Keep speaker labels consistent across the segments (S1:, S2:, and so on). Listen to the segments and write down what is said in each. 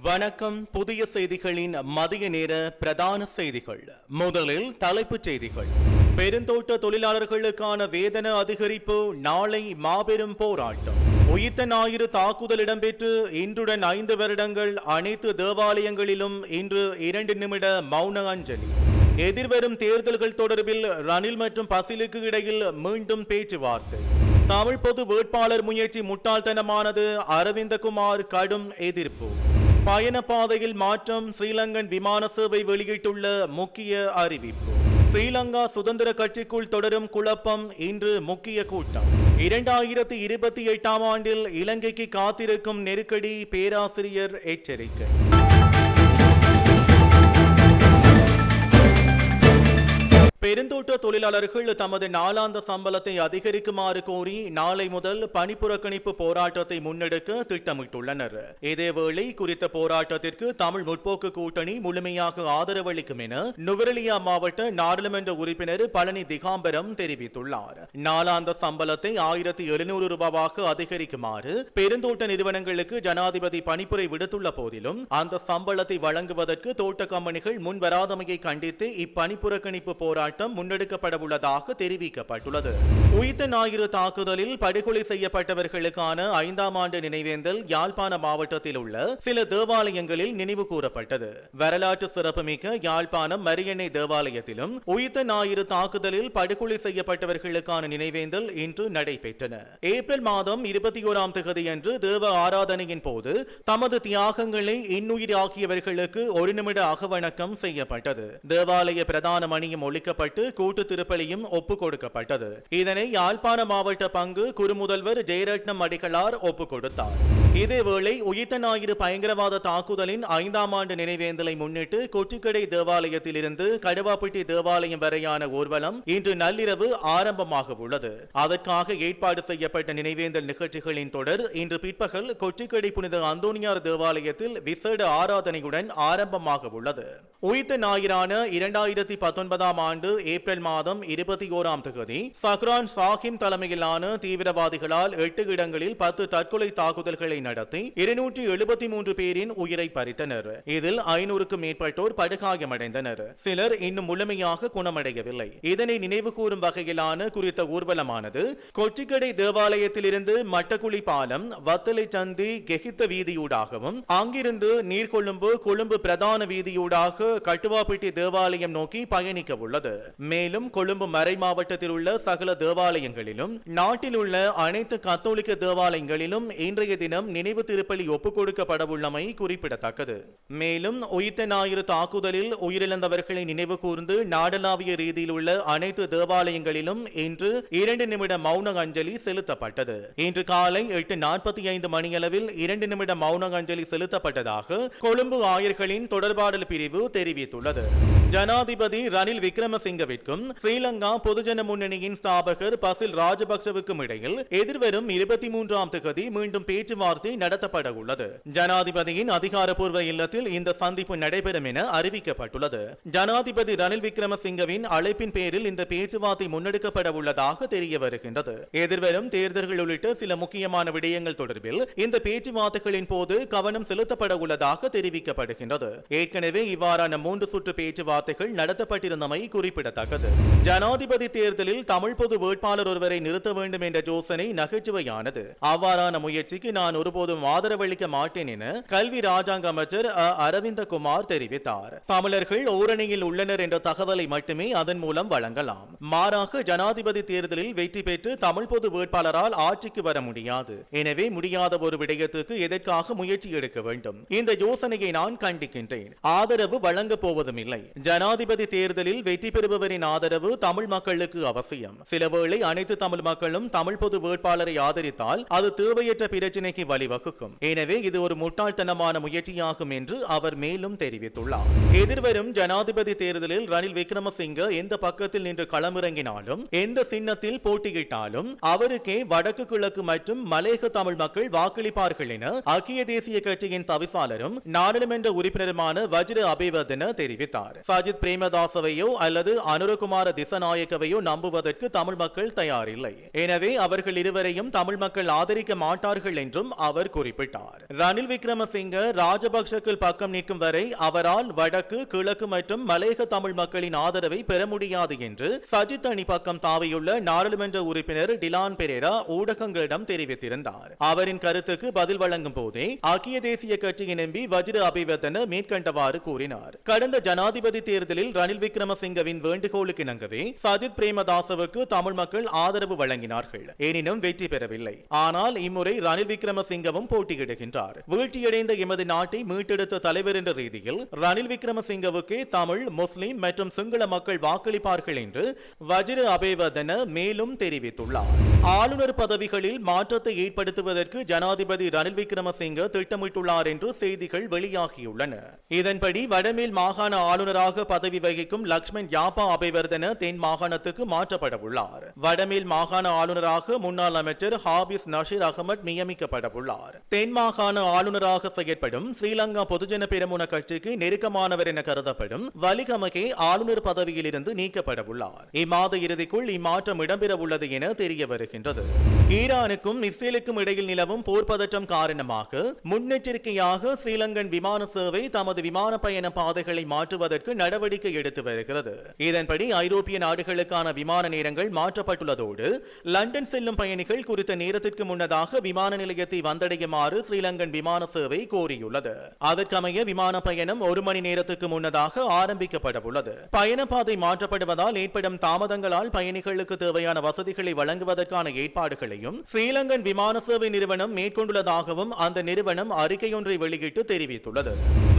S1: வணக்கம். புதிய செய்திகளின் மதிய நேர பிரதான செய்திகள். முதலில் தலைப்புச் செய்திகள். பெருந்தோட்ட தொழிலாளர்களுக்கான வேதன அதிகரிப்பு நாளை மாபெரும் போராட்டம். உயிர்த்த ஞாயிறு தாக்குதல் இடம்பெற்று இன்றுடன் ஐந்து வருடங்கள் அனைத்து தேவாலயங்களிலும் இன்று இரண்டு நிமிட மௌன அஞ்சலி. எதிர்வரும் தேர்தல்கள் தொடர்பில் ரணில் மற்றும் பசிலுக்கு இடையில் மீண்டும் பேச்சுவார்த்தை. தமிழ் பொது வேட்பாளர் முயற்சி முட்டாள்தனமானது அரவிந்தகுமார் கடும் எதிர்ப்பு. பயண பாதையில் மாற்றம் ஸ்ரீலங்கன் விமான சேவை வெளியிட்டுள்ள முக்கிய அறிவிப்பு. ஸ்ரீலங்கா சுதந்திர கட்சிக்குள் தொடரும் குழப்பம் இன்று முக்கிய கூட்டம். இரண்டாயிரத்தி இருபத்தி எட்டாம் ஆண்டில் இலங்கைக்கு காத்திருக்கும் நெருக்கடி பேராசிரியர் எச்சரிக்கை. பெருந்தோட்ட தொழிலாளர்கள் தமது நாளாந்த சம்பளத்தை அதிகரிக்குமாறு கோரி நாளை முதல் பணிப்புறக்கணிப்பு போராட்டத்தை முன்னெடுக்க திட்டமிட்டுள்ளனர். இதேவேளை குறித்த போராட்டத்திற்கு தமிழ் முற்போக்கு கூட்டணி முழுமையாக ஆதரவளிக்கும் என நுவரெலியா மாவட்ட நாடாளுமன்ற உறுப்பினர் பழனி திகாம்பரம் தெரிவித்துள்ளார். நாளாந்த சம்பளத்தை ஆயிரத்தி எழுநூறு ரூபாவாக அதிகரிக்குமாறு பெருந்தோட்ட நிறுவனங்களுக்கு ஜனாதிபதி பணிப்புரை விடுத்துள்ள போதிலும் அந்த சம்பளத்தை வழங்குவதற்கு தோட்ட கம்பெனிகள் முன்வராதமையை கண்டித்து இப்பணிப்புறக்கணிப்பு போராட்டம் முன்னெடுக்கப்பட உள்ளதாக தெரிவிக்கப்பட்டுள்ளது. உயிர்த்த ஞாயிறு தாக்குதலில் படுகொலை செய்யப்பட்டவர்களுக்கான ஐந்தாம் ஆண்டு நினைவேந்தல் யாழ்ப்பாண மாவட்டத்தில் உள்ள சில தேவாலயங்களில் நினைவு கூறப்பட்டது. வரலாற்று சிறப்புமிக்க யாழ்ப்பாணம் மரியன்னை தேவாலயத்திலும் உயிர்த்த ஞாயிறு தாக்குதலில் படுகொலை செய்யப்பட்டவர்களுக்கான நினைவேந்தல் இன்று நடைபெற்றன. ஏப்ரல் மாதம் இருபத்தி ஓராம் தேதியன்று தேவ ஆராதனையின் போது தமது தியாகங்களை இன்னுயிராக்கியவர்களுக்கு ஒரு நிமிட அகவணக்கம் செய்யப்பட்டது. தேவாலய பிரதான மணியும் ஒழிக்கப்பட்டு கூட்டு திருப்பலியும் ஒப்புக் கொடுக்கப்பட்டது இதனை யாழ்ப்பாண மாவட்ட பங்கு குறுமுதல்வர் ஜெயரட்னம் அடிகளார் ஒப்புக் கொடுத்தார் இதேவேளை உயிர்த்த ஞாயிறு பயங்கரவாத தாக்குதலின் ஐந்தாம் ஆண்டு நினைவேந்தலை முன்னிட்டு கொச்சிக்கடை தேவாலயத்தில் இருந்து கடுவாப்பட்டி தேவாலயம் வரையான ஊர்வலம் இன்று நள்ளிரவு ஆரம்பமாக உள்ளது. அதற்காக ஏற்பாடு செய்யப்பட்ட நினைவேந்தல் நிகழ்ச்சிகளின் தொடர் இன்று பிற்பகல் கொச்சிக்கடை புனித அந்தோனியார் தேவாலயத்தில் விசேட ஆராதனையுடன் ஆரம்பமாக உள்ளது. உயிர்த்த ஞாயிறான இரண்டாயிரத்தி பத்தொன்பதாம் ஆண்டு ஏப்ரல் ஏப்ரல் மாதம் இருபத்தி ஓராம் தேதி சஹ்ரான் சாஹிம் தலைமையிலான தீவிரவாதிகளால் எட்டு இடங்களில் பத்து தற்கொலை தாக்குதல்களை நடத்தி இருநூற்றி எழுபத்தி மூன்று பேரின் உயிரை பறித்தனர். இதில் ஐநூறுக்கும் மேற்பட்டோர் படுகாயமடைந்தனர். சிலர் இன்னும் முழுமையாக குணமடையவில்லை. இதனை நினைவு கூறும் வகையிலான குறித்த ஊர்வலமானது கொச்சிக்கடை தேவாலயத்திலிருந்து மட்டக்குழி பாலம் வத்தலை சந்தி கெகித்த வீதியூடாகவும் அங்கிருந்து நீர்கொழும்பு கொழும்பு பிரதான வீதியூடாக கட்டுவாப்பட்டி தேவாலயம் நோக்கி பயணிக்க உள்ளது மே மேலும் கொழும்பு மறை மாவட்டத்தில் உள்ள சகல தேவாலயங்களிலும் நாட்டில் உள்ள அனைத்து கத்தோலிக்க தேவாலயங்களிலும் இன்றைய தினம் நினைவு திருப்பலி ஒப்புக் கொடுக்கப்படவுள்ளமை குறிப்பிடத்தக்கது. மேலும் உயிர்த்த ஞாயிறு தாக்குதலில் உயிரிழந்தவர்களை நினைவு கூர்ந்து நாடளாவிய ரீதியில் உள்ள அனைத்து தேவாலயங்களிலும் இன்று இரண்டு நிமிட மௌன அஞ்சலி செலுத்தப்பட்டது. இன்று காலை எட்டு நாற்பத்தி ஐந்து மணியளவில் இரண்டு நிமிட மௌன அஞ்சலி செலுத்தப்பட்டதாக கொழும்பு ஆயர்களின் தொடர்பாடல் பிரிவு தெரிவித்துள்ளது. ஜனாதிபதி ரணில் விக்ரமசிங்கவிற்கு மற்றும் ஸ்ரீலங்கா பொதுஜன முன்னணியின் ஸ்தாபகர் பசில் ராஜபக்சவுக்கும் இடையில் எதிர்வரும் இருபத்தி மூன்றாம் தேதி மீண்டும் பேச்சுவார்த்தை நடத்தப்பட உள்ளது ஜனாதிபதியின் அதிகாரப்பூர்வ இல்லத்தில் இந்த சந்திப்பு நடைபெறும் என அறிவிக்கப்பட்டுள்ளது. ஜனாதிபதி ரணில் விக்ரமசிங்கவின் அழைப்பின் பேரில் இந்த பேச்சுவார்த்தை முன்னெடுக்கப்பட உள்ளதாக தெரிய வருகின்றது. எதிர்வரும் தேர்தல்கள் உள்ளிட்ட சில முக்கியமான விடயங்கள் தொடர்பில் இந்த பேச்சுவார்த்தைகளின் போது கவனம் செலுத்தப்பட உள்ளதாக தெரிவிக்கப்படுகின்றது. ஏற்கனவே இவ்வாறான மூன்று சுற்று பேச்சுவார்த்தைகள் நடத்தப்பட்டிருந்தமை குறிப்பிடத்தக்கது. ஜனாதிபதி தேர்தலில் தமிழ் பொது வேட்பாளர் ஒருவரை நிறுத்த வேண்டும் என்ற யோசனை நகைச்சுவையானது. அவ்வாறான முயற்சிக்கு நான் ஒருபோதும் ஆதரவளிக்க மாட்டேன் என கல்வி ராஜாங்க அமைச்சர் அ. அரவிந்தகுமார் தெரிவித்தார். தமிழர்கள் ஓரணியில் உள்ளனர் என்ற தகவலை மட்டுமே அதன் மூலம் வழங்கலாம். மாறாக ஜனாதிபதி தேர்தலில் வெற்றி பெற்று தமிழ் பொது வேட்பாளரால் ஆட்சிக்கு வர முடியாது. எனவே முடியாத ஒரு விடயத்துக்கு எதற்காக முயற்சி எடுக்க வேண்டும்? இந்த யோசனையை நான் கண்டிக்கின்றேன். ஆதரவு வழங்கப் போவதும் இல்லை ஜனாதிபதி தேர்தலில் வெற்றி பெறுபவரின் ஆதரவு தமிழ் மக்களுக்கு அவசியம். சிலவேளை அனைத்து தமிழ் மக்களும் தமிழ் பொது வேட்பாளரை ஆதரித்தால் அது தேவையற்ற பிரச்சினைக்கு வழிவகுக்கும். எனவே இது ஒரு முட்டாள்தனமான முயற்சியாகும் என்று அவர் மேலும் தெரிவித்துள்ளார். எதிர்வரும் ஜனாதிபதி தேர்தலில் ரணில் விக்ரமசிங்க எந்த பக்கத்தில் நின்று களமிறங்கினாலும் எந்த சின்னத்தில் போட்டியிட்டாலும் அவருக்கே வடக்கு கிழக்கு மற்றும் மலேக தமிழ் மக்கள் வாக்களிப்பார்கள் என அக்கிய தேசிய கட்சியின் தவிசாளரும் நாடாளுமன்ற உறுப்பினருமான வஜ்ர அபிவர்தன தெரிவித்தார். சஜித் பிரேமதாசவையோ அல்லது அனுரகுமார திசநாயக்கவையோ நம்புவதற்கு தமிழ் மக்கள் தயாரில்லை. எனவே அவர்கள் இருவரையும் தமிழ் மக்கள் ஆதரிக்க மாட்டார்கள் என்றும் அவர் குறிப்பிட்டார். ரணில் விக்ரமசிங்க ராஜபக்சக்கள் பக்கம் நிற்கும் வரை அவரால் வடக்கு கிழக்கு மற்றும் மலையக தமிழ் மக்களின் ஆதரவை பெற முடியாது என்று சஜித் அணி பக்கம் தாவியுள்ள நாடாளுமன்ற உறுப்பினர் டிலான் பெரேரா ஊடகங்களிடம் தெரிவித்திருந்தார். அவரின் கருத்துக்கு பதில் வழங்கும் போதே ஐக்கிய தேசிய கட்சியின் எம்பி வஜ்ர அபிவர்தன மேற்கண்டவாறு கூறினார். கடந்த ஜனாதிபதி தேர்தலில் ரணில் விக்ரமசிங்கவின் வேண்டுகோளுக்கு இணங்கவே சஜித் பிரேமதாசவுக்கு தமிழ் மக்கள் ஆதரவு வழங்கினார்கள். எனினும் வெற்றி பெறவில்லை. ஆனால் இம்முறை ரணில் விக்ரமசிங்கவும் போட்டியிடுகின்றார். வீழ்ச்சியடைந்த எமது நாட்டை மீட்டெடுத்த தலைவர் என்ற ரீதியில் ரணில் விக்ரமசிங்கவுக்கு தமிழ் முஸ்லிம் மற்றும் சிங்கள மக்கள் வாக்களிப்பார்கள் என்று வஜ்ர அபேவதன மேலும் தெரிவித்துள்ளார். ஆளுநர் பதவிகளில் மாற்றத்தை ஏற்படுத்துவதற்கு ஜனாதிபதி ரணில் விக்ரமசிங்க திட்டமிட்டுள்ளார் என்று செய்திகள் வெளியாகியுள்ளன. இதன்படி வடமேல் மாகாண ஆளுநராக பதவி வகிக்கும் லக்ஷ்மண் யாப்பா அபே ஜயவர்தன தென் மாகாணத்துக்கு மாற்றப்பட உள்ளார் வடமேல் மாகாண ஆளுநராக முன்னாள் அமைச்சர் ஹாபிஸ் நஷீர் அகமட் நியமிக்கப்பட உள்ளார் தென் மாகாண ஆளுநராக செயற்படும் ஸ்ரீலங்கா பொதுஜன பெருமுன கட்சிக்கு நெருக்கமானவர் என கருதப்படும் வலிகமகே ஆளுநர் பதவியில் இருந்து நீக்கப்பட உள்ளார் இம்மாத இறுதிக்குள் இம்மாற்றம் இடம்பெற உள்ளது என தெரிய வருகின்றது. ஈரானுக்கும் இஸ்ரேலுக்கும் இடையில் நிலவும் போர் பதற்றம் காரணமாக முன்னெச்சரிக்கையாக ஸ்ரீலங்கன் விமான சேவை தமது விமான பயண பாதைகளை மாற்றுவதற்கு நடவடிக்கை எடுத்து வருகிறது. இதன்படி ஐரோப்பிய நாடுகளுக்கான விமான நேரங்கள் மாற்றப்பட்டுள்ளதோடு லண்டன் செல்லும் பயணிகள் குறித்த நேரத்திற்கு முன்னதாக விமான நிலையத்தை வந்தடையுமாறு ஸ்ரீலங்கன் விமான சேவை கோரியுள்ளது. அதற்கமைய விமான பயணம் ஒரு மணி நேரத்துக்கு முன்னதாக ஆரம்பிக்கப்படவுள்ளது. பயணப்பாதை மாற்றப்படுவதால் ஏற்படும் தாமதங்களால் பயணிகளுக்கு தேவையான வசதிகளை வழங்குவதற்கான ஏற்பாடுகளையும் ஸ்ரீலங்கன் விமான சேவை நிறுவனம் மேற்கொண்டுள்ளதாகவும் அந்த நிறுவனம் அறிக்கையொன்றை வெளியிட்டு தெரிவித்துள்ளது.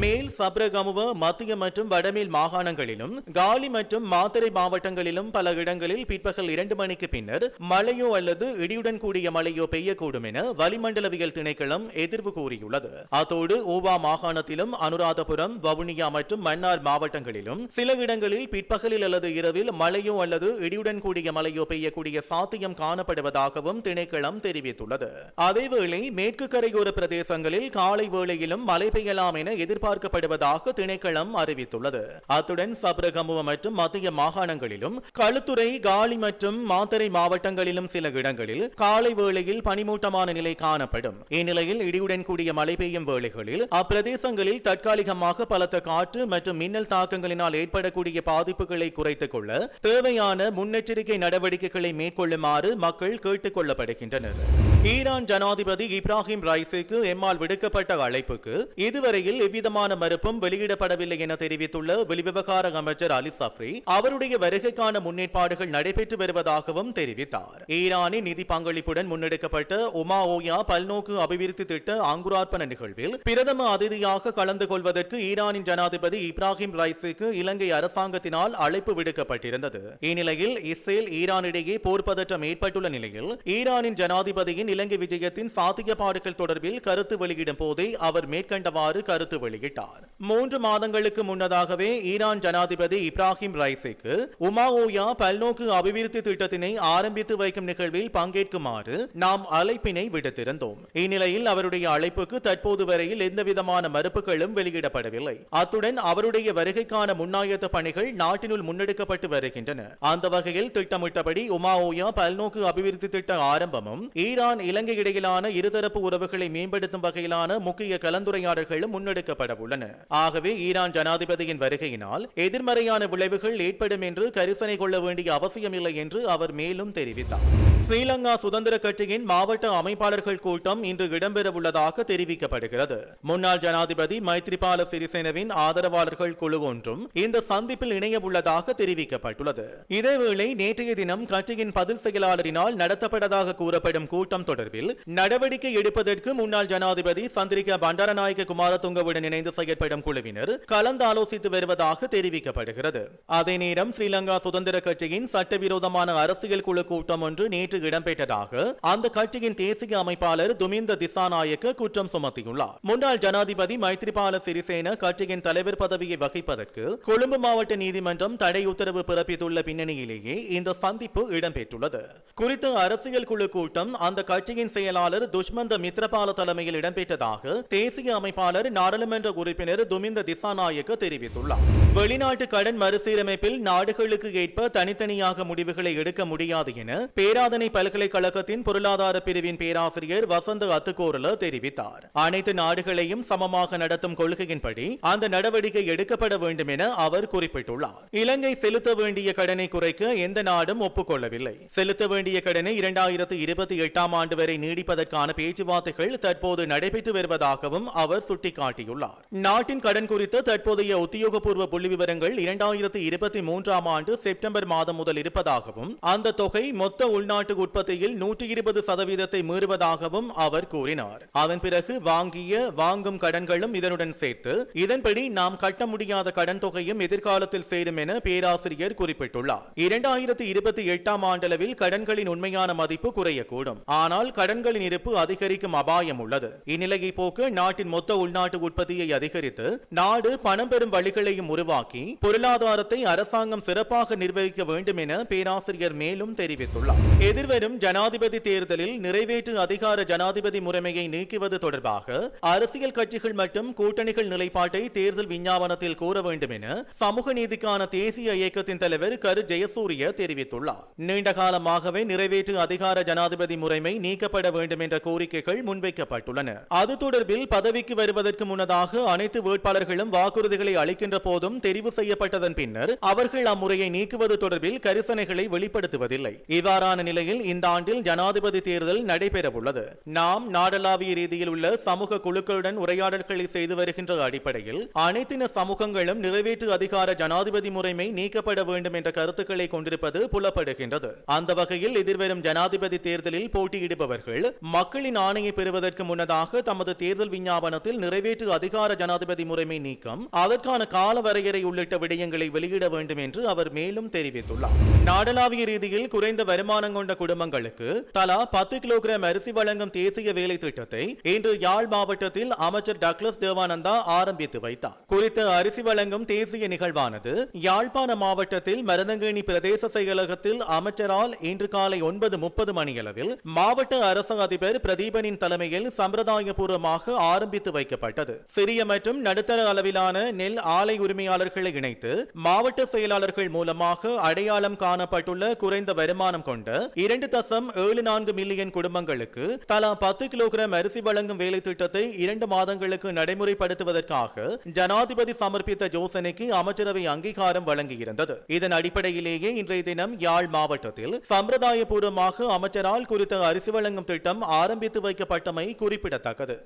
S1: மேல் சப்ரகமுவ மத்திய மற்றும் வடமேல் மாகாணங்களிலும் காலி மற்றும் மா மாத்தறை மாவட்டங்களிலும் பல இடங்களில் பிற்பகல் இரண்டு மணிக்கு பின்னர் மழையோ அல்லது இடியுடன் கூடிய மழையோ பெய்யக்கூடும் என வளிமண்டலவியல் திணைக்களம் எதிர்வு கூறியுள்ளது. அத்தோடு ஓவா மாகாணத்திலும் அனுராதபுரம் வவுனியா மற்றும் மன்னார் மாவட்டங்களிலும் சில இடங்களில் பிற்பகலில் அல்லது இரவில் மழையோ அல்லது இடியுடன் கூடிய மழையோ பெய்யக்கூடிய சாத்தியம் காணப்படுவதாகவும் திணைக்களம் தெரிவித்துள்ளது. அதேவேளை மேற்கு கரையோர பிரதேசங்களில் காலை வேளையிலும் மழை பெய்யலாம் என எதிர்பார்க்கப்படுவதாக திணைக்களம் அறிவித்துள்ளது. அத்துடன் சபரகமுவ மற்றும் மத்திய மாகாணங்களிலும் களுத்துறை காலி மற்றும் மாத்தறை மாவட்டங்களிலும் சில இடங்களில் காலை வேளையில் பனிமூட்டமான நிலை காணப்படும். இந்நிலையில் இடியுடன் கூடிய மழை பெய்யும் வேளைகளில் அப்பிரதேசங்களில் தற்காலிகமாக பலத்த காற்று மற்றும் மின்னல் தாக்கங்களினால் ஏற்படக்கூடிய பாதிப்புகளை குறைத்துக் கொள்ள தேவையான முன்னெச்சரிக்கை நடவடிக்கைகளை மேற்கொள்ளுமாறு மக்கள் கேட்டுக் கொள்ளப்படுகின்றனர் ஈரான் ஜனாதிபதி இப்ராஹிம் ரைசிக்கு எம்மால் விடுக்கப்பட்ட அழைப்புக்கு இதுவரையில் எவ்விதமான மறுப்பும் வெளியிடப்படவில்லை என தெரிவித்துள்ள வெளிவிவகார அமைச்சர் அலி சப்ரி அவருடைய வருகைக்கான முன்னேற்பாடுகள் நடைபெற்று வருவதாகவும் தெரிவித்தார். ஈரானின் நிதி பங்களிப்புடன் முன்னெடுக்கப்பட்ட உமா ஓயா பல்நோக்கு அபிவிருத்தி திட்ட அங்குரார்ப்பண நிகழ்வில் பிரதம அதிதியாக கலந்து கொள்வதற்கு ஈரானின் ஜனாதிபதி இப்ராஹிம் ரைசிக்கு இலங்கை அரசாங்கத்தினால் அழைப்பு விடுக்கப்பட்டிருந்தது. இந்நிலையில் இஸ்ரேல் ஈரானிடையே போர் பதற்றம் ஏற்பட்டுள்ள நிலையில் ஈரானின் ஜனாதிபதியின் இலங்கை விஜயத்தின் சாத்திய பாடுகள் தொடர்பில் கருத்து வெளியிடும் போதே அவர் மேற்கண்டவாறு கருத்து வெளியிட்டார். மூன்று மாதங்களுக்கு முன்னதாகவே ஈரான் ஜனாதிபதி இப்ராஹிம் ரைசிக்கு உமா ஓயா பல்நோக்கு அபிவிருத்தி திட்டத்தினை ஆரம்பித்து வைக்கும் நிகழ்வில் பங்கேற்குமாறு நாம் அழைப்பினை விடுத்திருந்தோம். இந்நிலையில் அவருடைய அழைப்புக்கு தற்போது வரையில் எந்தவிதமான மறுப்புகளும் வெளியிடப்படவில்லை. அத்துடன் அவருடைய வருகைக்கான முன்னாயத்த பணிகள் நாட்டினுள் முன்னெடுக்கப்பட்டு வருகின்றன. அந்த வகையில் திட்டமிட்டபடி உமா ஓயா பல்நோக்கு அபிவிருத்தி திட்ட ஆரம்பமும் ஈரான் இலங்கை இடையிலான இருதரப்பு உறவுகளை மேம்படுத்தும் வகையிலான முக்கிய கலந்துரையாடல்களும் முன்னெடுக்கப்பட உள்ளன ஆகவே ஈரான் ஜனாதிபதியின் வருகையினால் எதிர்மறையான விளைவுகள் ஏற்படும் என்று கரிசனை கொள்ள வேண்டிய அவசியமில்லை என்று அவர் மேலும் தெரிவித்தார். ஸ்ரீலங்கா சுதந்திர கட்சியின் மாவட்ட அமைப்பாளர்கள் கூட்டம் இன்று இடம்பெறவுள்ளதாக தெரிவிக்கப்படுகிறது. முன்னாள் ஜனாதிபதி மைத்ரிபால சிறிசேனவின் ஆதரவாளர்கள் குழு ஒன்றும் இந்த சந்திப்பில் இணையவுள்ளதாக தெரிவிக்கப்பட்டுள்ளது. இதேவேளை நேற்றைய தினம் கட்சியின் பதில் செயலாளரினால் நடத்தப்பட்டதாக கூறப்படும் கூட்டம் தொடர்பில் நடவடிக்கை எடுப்பதற்கு முன்னாள் ஜனாதிபதி சந்திரிகா பண்டாரநாயக குமாரதுங்கவுடன் இணைந்து செயற்படும் குழுவினர் கலந்தாலோசித்து வருவதாக தெரிவிக்கப்படுகிறது. அதே நேரம் ஸ்ரீலங்கா சுதந்திர கட்சியின் சட்டவிரோதமான அரசியல் குழு கூட்டம் ஒன்று நேற்று இடம்பெற்றதாக அந்த கட்சியின் தேசிய அமைப்பாளர் துமிந்த திசாநாயக்க குற்றம் சுமத்தியுள்ளார். முன்னாள் ஜனாதிபதி மைத்ரிபால சிறிசேன கட்சியின் தலைவர் பதவியை வகிப்பதற்கு கொழும்பு மாவட்ட நீதிமன்றம் தடை உத்தரவு பிறப்பித்துள்ள பின்னணியிலேயே இந்த சந்திப்பு இடம்பெற்றுள்ளது. குறித்த அரசியல் குழு கூட்டம் அந்த கட்சியின் செயலாளர் துஷ்மந்த மித்ரபால தலைமையில் இடம்பெற்றதாக தேசிய அமைப்பாளர் நாடாளுமன்ற உறுப்பினர் துமிந்த திசாநாயக்க தெரிவித்துள்ளார். வெளிநாட்டு கடன் மறுசீரமைப்பில் நாடுகளுக்கு ஏற்ப தனித்தனியாக முடிவுகளை எடுக்க முடியாது என பேராதனை பல்கலைக்கழகத்தின் பொருளாதார பிரிவின் பேராசிரியர் வசந்த அத்துக்கோரல தெரிவித்தார். அனைத்து நாடுகளையும் சமமாக நடத்தும் கொள்கையின்படி அந்த நடவடிக்கை எடுக்கப்பட வேண்டும் என அவர் குறிப்பிட்டுள்ளார். இலங்கை செலுத்த வேண்டிய கடனை குறைக்க எந்த நாடும் ஒப்புக்கொள்ளவில்லை. செலுத்த வேண்டிய கடனை இரண்டாயிரத்து இருபத்தி எட்டாம் ஆண்டு வரை நீடிப்பதற்கான பேச்சுவார்த்தைகள் தற்போது நடைபெற்று வருவதாகவும் அவர் சுட்டிக்காட்டியுள்ளார். நாட்டின் கடன் குறித்த தற்போதைய உத்தியோகபூர்வ புள்ளி விவரங்கள் இரண்டாயிரத்து இருபத்தி மூன்றாம் ஆண்டு செப்டம்பர் மாதம் முதல் இருப்பதாகவும் அந்த தொகை மொத்த உள்நாட்டு உற்பத்தியில் நூற்றி இருபது சதவீதத்தை மீறுவதாகவும் அவர் கூறினார். அதன் பிறகு வாங்கிய வாங்கும் கடன்களும் இதனுடன் சேர்த்து இதன்படி நாம் கட்ட முடியாத கடன் தொகையும் எதிர்காலத்தில் சேரும் என பேராசிரியர் குறிப்பிட்டுள்ளார். இரண்டாயிரத்தி இருபத்தி எட்டாம் ஆண்டளவில் கடன்களின் உண்மையான மதிப்பு குறையக்கூடும். ஆனால் கடன்களின் இருப்பு அதிகரிக்கும் அபாயம் உள்ளது. இந்நிலையை போக்க நாட்டின் மொத்த உள்நாட்டு உற்பத்தியை அதிகரித்து நாடு பணம் பெறும் வழிகளையும் உருவாக்கி பொருளாதாரத்தை அரசாங்கம் சிறப்பாக நிர்வகிக்க வேண்டும் என பேராசிரியர் மேலும் தெரிவித்துள்ளார். எதிர் எதிர்வரும் ஜனாதிபதி தேர்தலில் நிறைவேற்று அதிகார ஜனாதிபதி முறைமையை நீக்குவது தொடர்பாக அரசியல் கட்சிகள் மற்றும் கூட்டணிகள் நிலைப்பாட்டை தேர்தல் விஞ்ஞாபனத்தில் கூற வேண்டும் என சமூக நீதிக்கான தேசிய இயக்கத்தின் தலைவர் கரு ஜெயசூரிய தெரிவித்துள்ளார். நீண்ட காலமாகவே நிறைவேற்று அதிகார ஜனாதிபதி முறைமை நீக்கப்பட வேண்டும் என்ற கோரிக்கைகள் முன்வைக்கப்பட்டுள்ளன. அது தொடர்பில் பதவிக்கு வருவதற்கு முன்னதாக அனைத்து வேட்பாளர்களும் வாக்குறுதிகளை அளிக்கின்ற போதும் தெரிவு செய்யப்பட்டதன் பின்னர் அவர்கள் அம்முறையை நீக்குவது தொடர்பில் கரிசனைகளை வெளிப்படுத்துவதில்லை. இவ்வாறான நிலையில் நிலையில் இந்த ஆண்டில் ஜனாதிபதி தேர்தல் நடைபெறவுள்ளது. நாம் நாடளாவிய ரீதியில் உள்ள சமூக குழுக்களுடன் உரையாடல்களை செய்து வருகின்ற அடிப்படையில் அனைத்தின சமூகங்களும் நிறைவேற்று அதிகார ஜனாதிபதி முறைமை நீக்கப்பட வேண்டும் என்ற கருத்துக்களை கொண்டிருப்பது புலப்படுகின்றது. அந்த வகையில் எதிர்வரும் ஜனாதிபதி தேர்தலில் போட்டியிடுபவர்கள் மக்களின் ஆணையை பெறுவதற்கு முன்னதாக தமது தேர்தல் விஞ்ஞாபனத்தில் நிறைவேற்று அதிகார ஜனாதிபதி முறைமை நீக்கம் அதற்கான கால வரையறை உள்ளிட்ட விடயங்களை வெளியிட வேண்டும் என்று அவர் மேலும் தெரிவித்துள்ளார். நாடளாவிய ரீதியில் குறைந்த வருமானம் கொண்ட குடும்பங்களுக்கு தலா பத்து கிலோகிராம் அரிசி வழங்கும் தேசிய வேலை திட்டத்தை இன்று யாழ் மாவட்டத்தில் அமைச்சர் டக்ளஸ் தேவானந்தா ஆரம்பித்து வைத்தார். குறித்த அரிசி வழங்கும் தேசிய நிகழ்வானது யாழ்ப்பாண மாவட்டத்தில் மருதங்கேணி பிரதேச செயலகத்தில் அமைச்சரால் இன்று காலை ஒன்பது முப்பது மணியளவில் மாவட்ட அரசு அதிபர் பிரதீபனின் தலைமையில் சம்பிரதாயபூர்வமாக ஆரம்பித்து வைக்கப்பட்டது. சிறிய மற்றும் நடுத்தர அளவிலான நெல் ஆலை உரிமையாளர்களை இணைத்து மாவட்ட செயலாளர்கள் மூலமாக அடையாளம் காணப்பட்டுள்ள குறைந்த வருமானம் கொண்ட இரண்டு தசம் ஏழு நான்கு மில்லியன் குடும்பங்களுக்கு தலா பத்து கிலோகிராம் அரிசி வழங்கும் வேலை திட்டத்தை இரண்டு மாதங்களுக்கு நடைமுறைப்படுத்துவதற்காக ஜனாதிபதி சமர்ப்பித்த யோசனைக்கு அமைச்சரவை அங்கீகாரம் வழங்கியிருந்தது. இதன் அடிப்படையிலேயே இன்றைய தினம் யாழ் மாவட்டத்தில் சம்பிரதாயபூர்வமாக அமைச்சரால் குறித்த அரிசி வழங்கும் திட்டம் ஆரம்பித்து வைக்கப்பட்டமை குறிப்பிடத்தக்கது.